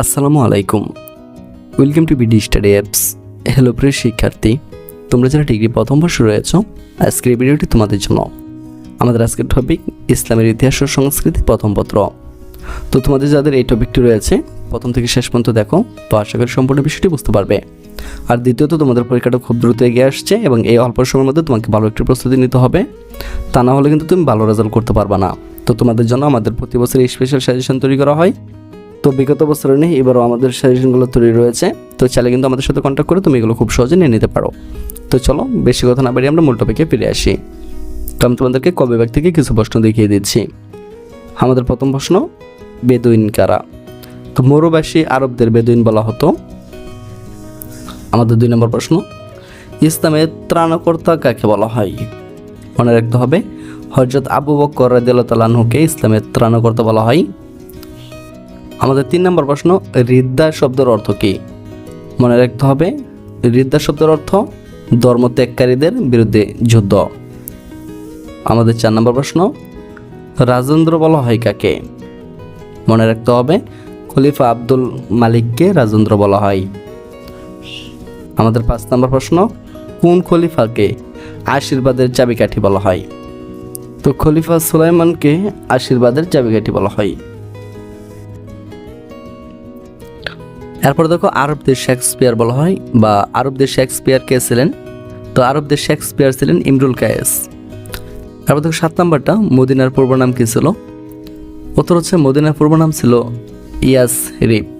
আসসালামু আলাইকুম। Welcome to BD study apps hello প্রিয় শিক্ষার্থী। তোমরা যারা ডিগ্রি প্রথম বর্ষ রয়েছ, আজকের ভিডিওটি তোমাদের জন্য। আমাদের আজকের টপিক ইসলামের ইতিহাস ও সংস্কৃতি প্রথম পত্র। তো তোমাদের যাদের এই টপিকটি রয়েছে, প্রথম থেকে শেষ পর্যন্ত দেখো, তো আশা করি সম্পূর্ণ বিষয়টি বুঝতে পারবে। আর দ্বিতীয়ত, তোমাদের পরীক্ষাটা খুব দ্রুত এগিয়ে আসছে এবং এই অল্প সময়ের মধ্যে তোমাকে ভালো একটি প্রস্তুতি নিতে হবে। তা না হলে কিন্তু তুমি ভালো রেজাল্ট করতে পারবে না। তো তোমাদের জন্য আমাদের প্রতি বছর স্পেশাল সাজেশন তৈরি করা হয়। তো বিগত বছরে নেই, এবারও আমাদের সাজেশনগুলো তৈরি রয়েছে। তো চাইলে কিন্তু আমাদের সাথে কন্ট্যাক্ট করে তুমি এগুলো খুব সহজে নিয়ে নিতে পারো। তো চলো, বেশি কথা না বাড়িয়ে আমরা মূল টপিকে ফিরে আসি। তো আমি তোমাদেরকে ক বিভাগ থেকে কিছু প্রশ্ন দেখিয়ে দিচ্ছি। আমাদের প্রথম প্রশ্ন, বেদুইন কারা? তো মরুবাসী আরবদের বেদুইন বলা হতো। আমাদের দুই নম্বর প্রশ্ন ইসলামের ত্রাণকর্তা কাকে বলা হয়? মনে রাখতে হবে হজরত আবু বকর রাদিয়াল্লাহুকে ইসলামের ত্রাণকর্তা বলা হয়। আমাদের তিন নম্বর প্রশ্ন, রিদ্দা শব্দের অর্থ কী? মনে রাখতে হবে, রিদ্দা শব্দের অর্থ ধর্ম ত্যাগকারীদের বিরুদ্ধে যুদ্ধ। আমাদের চার নম্বর প্রশ্ন, রাজেন্দ্র বলা হয় কাকে? মনে রাখতে হবে, খলিফা আব্দুল মালিককে রাজেন্দ্র বলা হয়। আমাদের পাঁচ নম্বর প্রশ্ন, কোন খলিফাকে আশীর্বাদের চাবিকাঠি বলা হয়? তো খলিফা সুলাইমানকে আশীর্বাদের চাবিকাঠি বলা হয়। এরপর দেখো আরবদের শেক্সপিয়ার বলা হয়, বা আরবদের শেক্সপিয়ার কে ছিলেন? তো আরবদের শেক্সপিয়ার ছিলেন ইমরুল কায়েস। তারপর দেখো সাত নাম্বারটা, মদিনার পূর্ব নাম কী ছিল? উত্তর হচ্ছে মদিনার পূর্ব নাম ছিল ইয়াস রিপ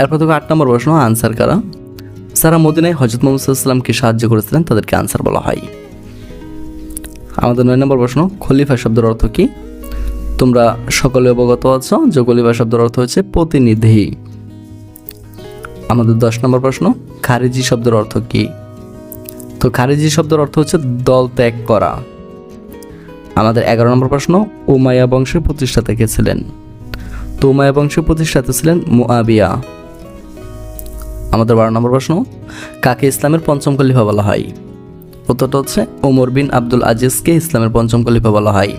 এরপর দেখো আট নম্বর প্রশ্ন, আনসার কারা? যারা মদিনায় হজরত মোহাম্মদ সাল্লামকে সাহায্য করেছিলেন, তাদেরকে আনসার বলা হয়। আমাদের নয় নম্বর প্রশ্ন, খলিফা শব্দের অর্থ কি? তোমরা সকলে অবগত আছো যে খলিফা শব্দের অর্থ হচ্ছে প্রতিনিধি। আমাদের দশ নম্বর প্রশ্ন, খারিজি শব্দের অর্থ কি? তো খারিজি শব্দের অর্থ হচ্ছে দল ত্যাগ করা। আমাদের এগারো নম্বর প্রশ্ন, উমাইয়া বংশের প্রতিষ্ঠাতা কে ছিলেন। তো উমাইয়া বংশের প্রতিষ্ঠাতা ছিলেন মুআবিয়া। আমাদের বারো নম্বর প্রশ্ন, কাকে ইসলামের পঞ্চম খলিফা বলা হয়? উত্তরটা হচ্ছে ওমর বিন আব্দুল আজিজকে ইসলামের পঞ্চম খলিফা বলা হয়।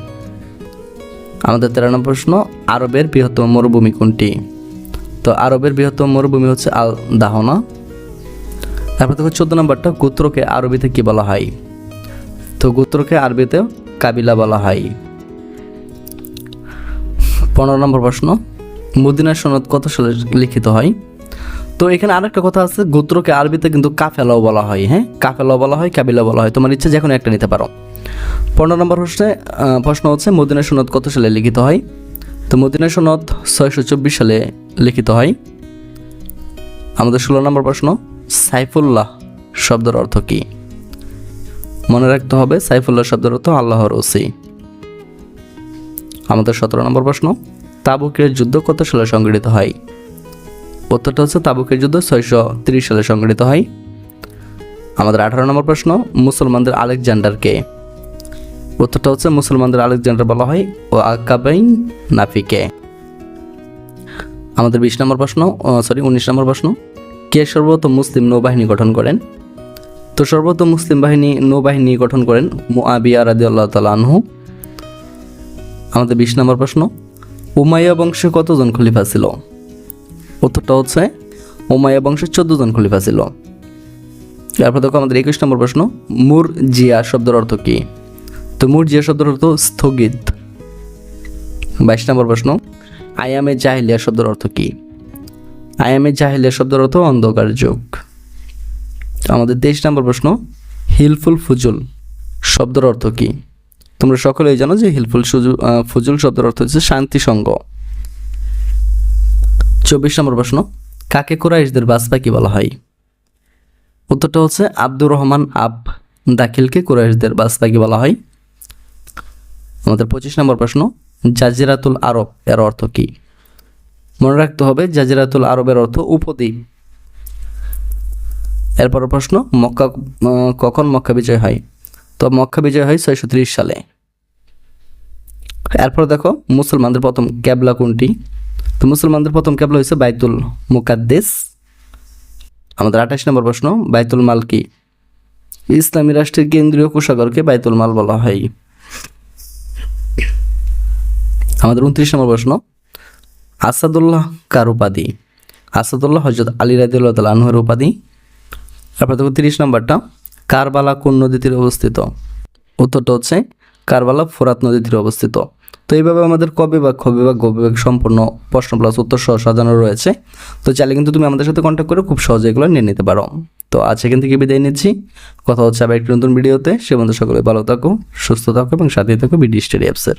আমাদের তেরো নম্বর প্রশ্ন, আরবের বৃহত্তম মরুভূমি কোনটি? তো আরবের বৃহত্তম মরুভূমি হচ্ছে আল দাহনা তারপর দেখো চোদ্দ নম্বরটা, গোত্রকে আরবিতে কি বলা হয়? তো গোত্রকে আরবিতে কাবিলা বলা হয়। পনেরো নম্বর প্রশ্ন, মদিনার সনদ কত সালে লিখিত হয়? তো এখানে আরেকটা কথা আছে, গোত্রকে আরবিতে কিন্তু কাফেলাও বলা হয় হ্যাঁ? কাফেলাও বলা হয় কাবিলা বলা হয়, তোমার ইচ্ছে যে কোনো একটা নিতে পারো। পনেরো নম্বর প্রশ্নে প্রশ্ন হচ্ছে মদিনা সনদ কত সালে লিখিত হয়? তো মদিনা সনদ ছয়শো চব্বিশ সালে লিখিত হয়। আমাদের ষোলো নম্বর প্রশ্ন, সাইফুল্লাহ শব্দের অর্থ কী? মনে রাখতে হবে, সাইফুল্লাহ শব্দের অর্থ আল্লাহর ওসি। আমাদের সতেরো নম্বর প্রশ্ন, তাবুকের যুদ্ধ কত সালে সংগঠিত হয়? উত্তরটা হচ্ছে, তাবুকের যুদ্ধ ছয়শো তিরিশ সালে সংগঠিত হয়। আমাদের আঠারো নম্বর প্রশ্ন, মুসলমানদের আলেকজান্ডারকে উত্তরটা হচ্ছে মুসলমানদের আলেকজান্ডার বলা হয় ও আকাবাইন নাফিকে। আমাদের বিশ নম্বর প্রশ্ন সরি উনিশ নম্বর প্রশ্ন। কে সর্বপ্রথম মুসলিম নৌবাহিনী গঠন করেন? তো সর্বপ্রথম মুসলিম বাহিনী নৌবাহিনী গঠন করেন মুআবিয়া রাদি আল্লাহ তালা আনহু। আমাদের বিশ নম্বর প্রশ্ন, উমাইয়া বংশে কতজন খলিফা ছিল? উত্তরটা হচ্ছে, উমাইয়া বংশে চোদ্দ জন খলিফা ছিল। তারপর দেখো আমাদের একুশ নম্বর প্রশ্ন মুর জিয়া শব্দের অর্থ কি? তো মুর জিয়া শব্দের অর্থ স্থগিত। বাইশ নম্বর প্রশ্ন আয়ামে জাহিলিয়া শব্দের অর্থ কি? আয়ামে জাহিলিয়া শব্দের অর্থ অন্ধকার যুগ। আমাদের তেইশ নম্বর প্রশ্ন, হিলফুল ফুজুল শব্দের অর্থ কি? তোমরা সকলেই জানো যে হিলফুল ফুজুল শব্দের অর্থ হচ্ছে শান্তি সঙ্গ চব্বিশ নম্বর প্রশ্ন, কাকে কোরাইশদের বাসপাকি বলা হয়? উত্তরটা হচ্ছে আব্দুর রহমান আব দাখিলকে কুরাইশদের বাসপাকি বলা হয়। আমাদের পঁচিশ নম্বর প্রশ্ন, জাজিরাতুল আরব এর অর্থ কি? মনে রাখতে হবে, জাজিরাতুল আরবের অর্থ উপদ্বীপ। এরপর প্রশ্ন, মক্কা কখন মক্কা বিজয় হয়? তো মক্কা বিজয় হয় ছয়শো ত্রিশ সালে। এরপর দেখো, মুসলমানদের প্রথম ক্যাবলা কোনটি? তো মুসলমানদের প্রথম ক্যাবলা হয়েছে বাইতুল মুকাদ্দেস। আমাদের আঠাশ নম্বর প্রশ্ন, বাইতুল মাল কি? ইসলামী রাষ্ট্রের কেন্দ্রীয় কোষাগারকে বাইতুল মাল বলা হয়। আমাদের উনত্রিশ নম্বর প্রশ্ন, আসাদুল্লাহ কার উপাধি? আসাদুল্লাহ হজরত আলী রাদিউল্লাহ তাল আনহুর উপাধি। তারপর দেখো তিরিশ নম্বরটা, কারবালা কোন নদী তীরে অবস্থিত? উত্তরটা হচ্ছে কারবালা ফোরাত নদী তীরে অবস্থিত। তো এইভাবে আমাদের ক বিভাগ খ বিভাগ গ বিভাগ সম্পূর্ণ প্রশ্ন প্লাস উত্তর সহ সাজানো রয়েছে। তো চাইলে কিন্তু তুমি আমাদের সাথে কন্ট্যাক্ট করে খুব সহজে এগুলো নিয়ে নিতে পারো। তো আজ এখান থেকে বিদায় নিচ্ছি। কথা হচ্ছে আবার একটি নতুন ভিডিওতে সে বন্ধু সকলে ভালো থাকো, সুস্থ থাকো এবং সাথে থাকো বিডি স্টাডি অ্যাপসের